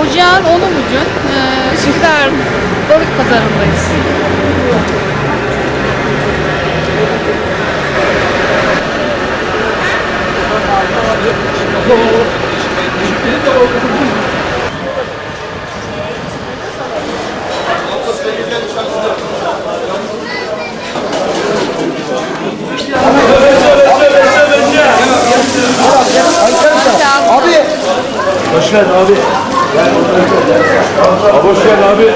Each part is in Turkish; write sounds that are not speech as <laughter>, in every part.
Ocağın 10'u bugün. Ee, Üsküdar Balık Pazarı'ndayız. Abi. Hoş geldin abi. Abi hoş geldin abi.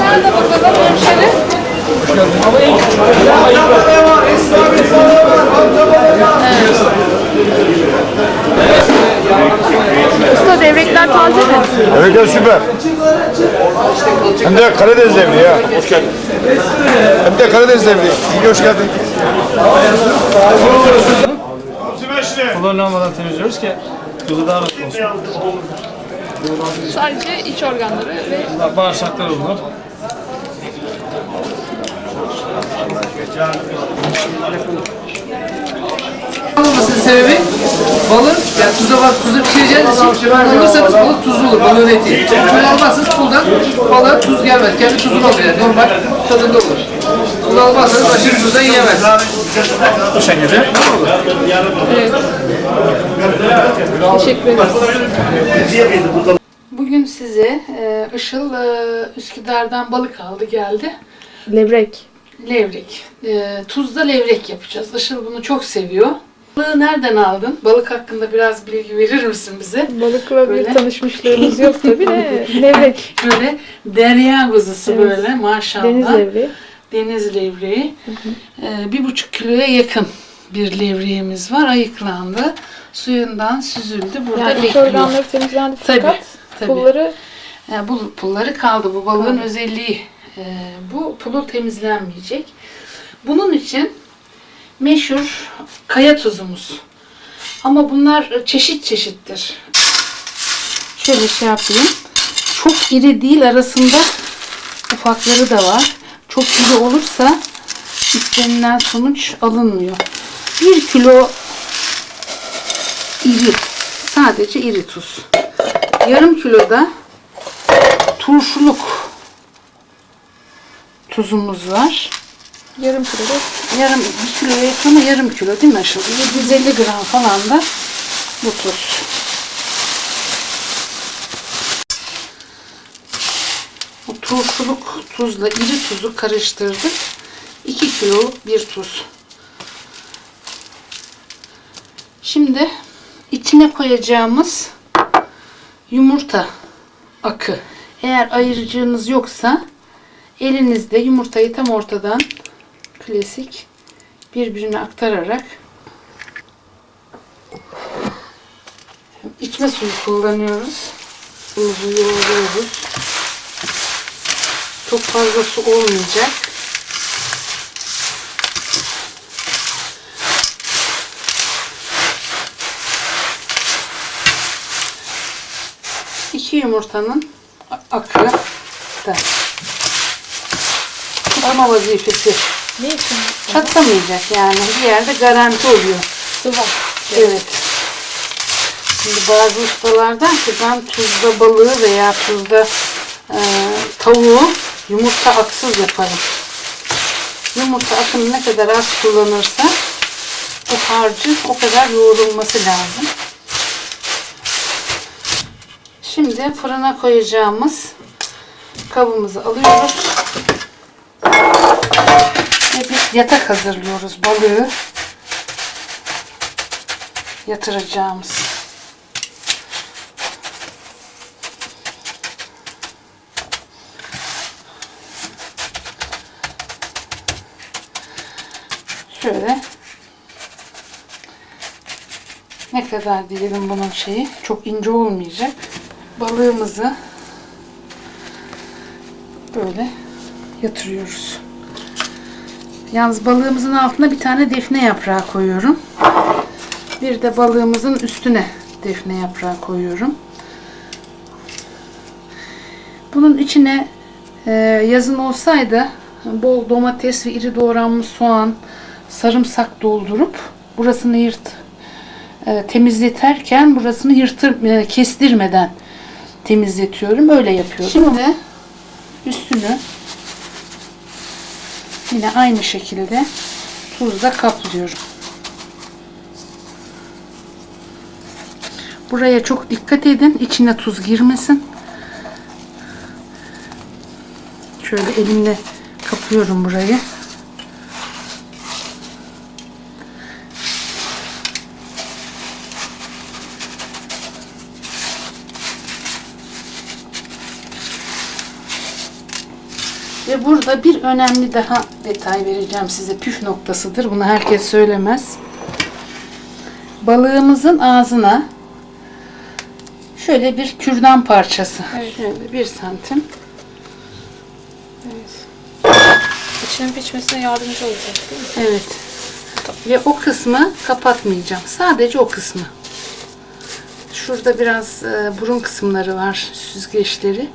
Nerede bakalım hemşeri? Usta devrekler taze mi? Evet ya süper. Hem de Karadeniz devri ya. Hoş geldin. Hem de Karadeniz devri. İyi hoş geldin. Kolonu almadan temizliyoruz ki yolu daha rahat olsun. Sadece iç organları ve Bağırsaklar olunur. Olmasının sebebi balın yani tuza bak tuza pişireceğiniz için kullanırsanız balık tuzlu olur balığın eti. Kullanmazsanız puldan balığa tuz gelmez. Kendi tuzun olur yani normal tadında olur. Kullanmazsanız aşırı tuzdan yiyemez. Bu şekilde. teşekkür ederim. Bugün size e, Işıl e, Üsküdar'dan balık aldı geldi. Levrek. Levrek. E, tuzda levrek yapacağız. Işıl bunu çok seviyor. Balığı nereden aldın? Balık hakkında biraz bilgi verir misin bize? Balıkla Böyle. bir tanışmışlığımız yok tabii de <laughs> levrek. Böyle derya kuzusu Evet. böyle maşallah. Deniz levreği. Deniz levreği. Ee, bir buçuk kiloya yakın bir levreğimiz var. Ayıklandı. Suyundan süzüldü. Burada Yani bekliyor. organları temizlendi Tabii, fakat tabii. pulları Yani bu pulları kaldı. Bu balığın özelliği. Ee, bu pulu temizlenmeyecek. Bunun için meşhur kaya tuzumuz. Ama bunlar çeşit çeşittir. Şöyle şey yapayım. Çok iri değil arasında ufakları da var. Çok iri olursa istenilen sonuç alınmıyor. Bir kilo iri. Sadece iri tuz. Yarım kiloda turşuluk tuzumuz var. Yarım kilo Yarım, bir kiloya yakın ama yarım kilo değil mi aşağı? 750 gram falan da bu tuz. Bu turşuluk tuzla iri tuzu karıştırdık. 2 kiloluk bir tuz. Şimdi içine koyacağımız yumurta akı. Eğer ayırıcınız yoksa elinizde yumurtayı tam ortadan klasik birbirine aktararak içme suyu kullanıyoruz. Suyumuzu yoğuruyoruz. Çok fazla su olmayacak. İki yumurtanın akı da tutma vazifesi ne için? Çatlamayacak yani. Bir yerde garanti oluyor. Sıvı. Evet. Şimdi bazı ustalardan ki ben tuzda balığı veya tuzda e, tavuğu yumurta aksız yaparım. Yumurta akını ne kadar az kullanırsa bu harcın o kadar yoğrulması lazım. Şimdi fırına koyacağımız kabımızı alıyoruz. Yatak hazırlıyoruz balığı. Yatıracağımız. Şöyle ne kadar diyelim bunun şeyi çok ince olmayacak. Balığımızı böyle yatırıyoruz. Yalnız balığımızın altına bir tane defne yaprağı koyuyorum. Bir de balığımızın üstüne defne yaprağı koyuyorum. Bunun içine e, yazın olsaydı bol domates ve iri doğranmış soğan, sarımsak doldurup burasını yırt e, temizleterken burasını yırtır e, kestirmeden temizletiyorum. Öyle yapıyorum. Şimdi üstünü yine aynı şekilde tuzla kaplıyorum. Buraya çok dikkat edin. içine tuz girmesin. Şöyle elimle kapıyorum burayı. Ve burada bir önemli daha detay vereceğim size. Püf noktasıdır. Bunu herkes söylemez. Balığımızın ağzına şöyle bir kürdan parçası. Şöyle bir santim. İçinin pişmesine yardımcı olacak değil mi? Evet. Ve o kısmı kapatmayacağım. Sadece o kısmı. Şurada biraz e, burun kısımları var, süzgeçleri.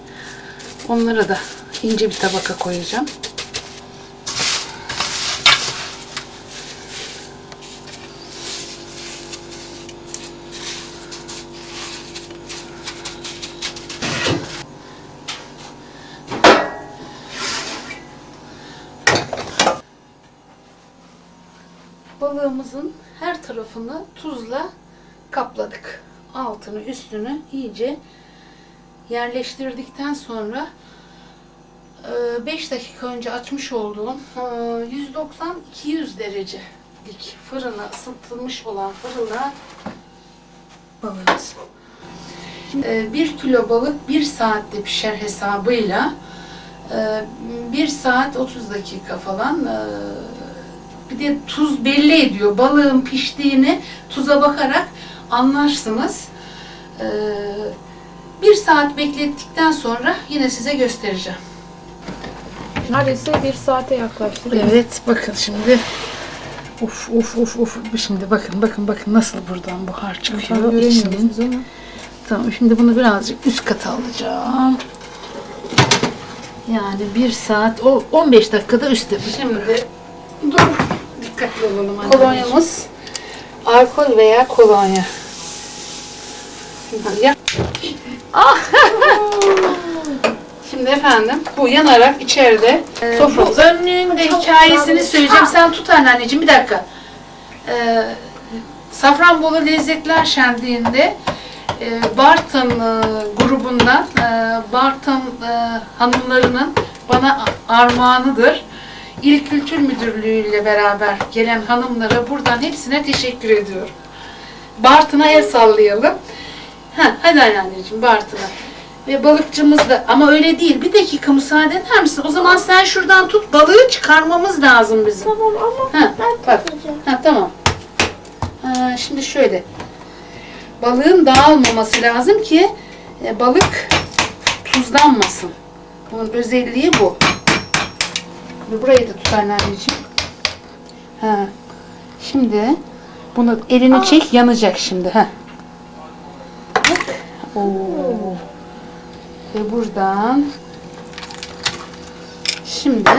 Onlara da ince bir tabaka koyacağım. balığımızın her tarafını tuzla kapladık. Altını üstünü iyice yerleştirdikten sonra 5 dakika önce açmış olduğum e, 190-200 derecelik fırına ısıtılmış olan fırına balığımız. 1 kilo balık 1 saatte pişer hesabıyla 1 saat 30 dakika falan e, bir de tuz belli ediyor. Balığın piştiğini tuza bakarak anlarsınız. Ee, bir saat beklettikten sonra yine size göstereceğim. Neredeyse bir saate yaklaştı. Evet bakın şimdi Uf uf uf uf şimdi bakın bakın bakın nasıl buradan buhar Tam çıkıyor içinin. göremiyorsunuz ama. Tamam şimdi bunu birazcık üst kata alacağım. Yani bir saat o 15 dakikada üstte. Şimdi dur dikkatli olalım. anne. Kolonyamız alkol veya kolonya. Ya. Ah! Şimdi efendim bu yanarak içeride sofra. Bu önlüğün de hikayesini söyleyeceğim. Sen tut anneanneciğim bir dakika. Ee, Safranbolu Lezzetler Şenliği'nde e, Bartın e, grubundan e, Bartın e, hanımlarının bana armağanıdır. İl Kültür Müdürlüğü ile beraber gelen hanımlara buradan hepsine teşekkür ediyorum. Bartın'a el sallayalım. Ha, hadi anneanneciğim Bartın'a. Ve balıkçımız da ama öyle değil. Bir dakika müsaade eder misin? O zaman sen şuradan tut. Balığı çıkarmamız lazım bizim. Tamam ama Ha, ben bak. tutacağım. Ha, tamam. Ha, şimdi şöyle. Balığın dağılmaması lazım ki e, balık tuzlanmasın. Bunun özelliği bu. Burayı da tut anneciğim. Ha. Şimdi bunu elini çek yanacak şimdi. Ha. Bak. Oo. Ve buradan şimdi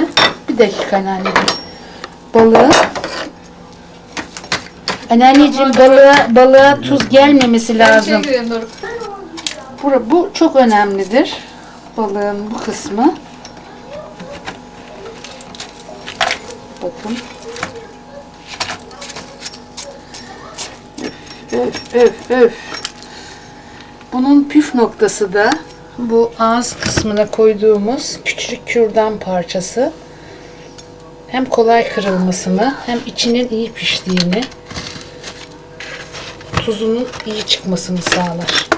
bir dakika anneciğim. Balığı Anneanneciğim balığa, balığa tuz gelmemesi lazım. Teşekkür ederim Doruk. Bu, bu çok önemlidir. Balığın bu kısmı. Bakın. Öf, öf, öf. Bunun püf noktası da bu ağız kısmına koyduğumuz küçük kürdan parçası. Hem kolay kırılmasını hem içinin iyi piştiğini tuzunun iyi çıkmasını sağlar.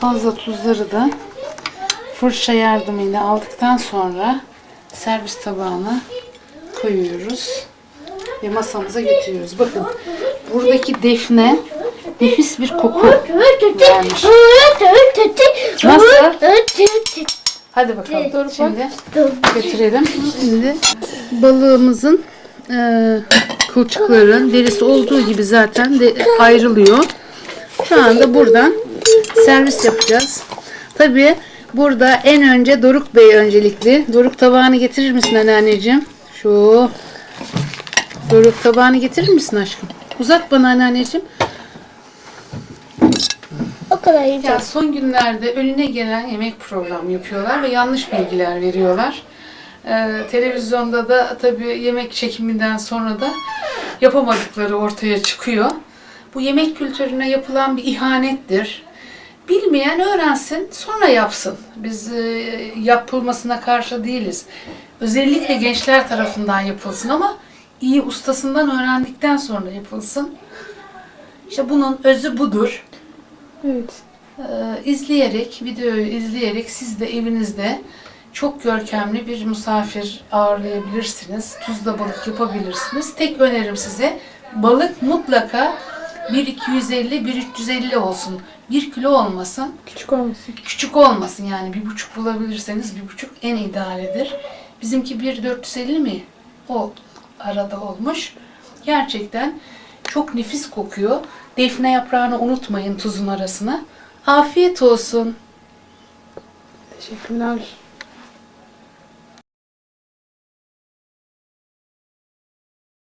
Fazla tuzları da fırça yardımıyla aldıktan sonra servis tabağına koyuyoruz ve masamıza götürüyoruz. Bakın buradaki defne nefis bir koku vermiş. Nasıl? Hadi bakalım. Şimdi götürelim. Şimdi balığımızın e, kılçıkların derisi olduğu gibi zaten de ayrılıyor. Şu anda buradan servis yapacağız. Tabii burada en önce Doruk Bey öncelikli. Doruk tabağını getirir misin anneanneciğim? Şu börek tabağını getirir misin aşkım? Uzat bana anneanneciğim. O kadar yiyeceğim. Ya son günlerde önüne gelen yemek programı yapıyorlar ve yanlış bilgiler veriyorlar. Ee, televizyonda da tabii yemek çekiminden sonra da yapamadıkları ortaya çıkıyor. Bu yemek kültürüne yapılan bir ihanettir. Bilmeyen öğrensin, sonra yapsın. Biz e, yapılmasına karşı değiliz. Özellikle gençler tarafından yapılsın ama iyi ustasından öğrendikten sonra yapılsın. İşte bunun özü budur. Evet. Ee, izleyerek, videoyu izleyerek siz de evinizde çok görkemli bir misafir ağırlayabilirsiniz. Tuzla balık yapabilirsiniz. Tek önerim size balık mutlaka 1.250-1.350 olsun. 1 kilo olmasın. Küçük olmasın. Küçük olmasın yani bir buçuk bulabilirseniz bir buçuk en idealidir. Bizimki 1.450 mi? O arada olmuş. Gerçekten çok nefis kokuyor. Defne yaprağını unutmayın tuzun arasına. Afiyet olsun. Teşekkürler.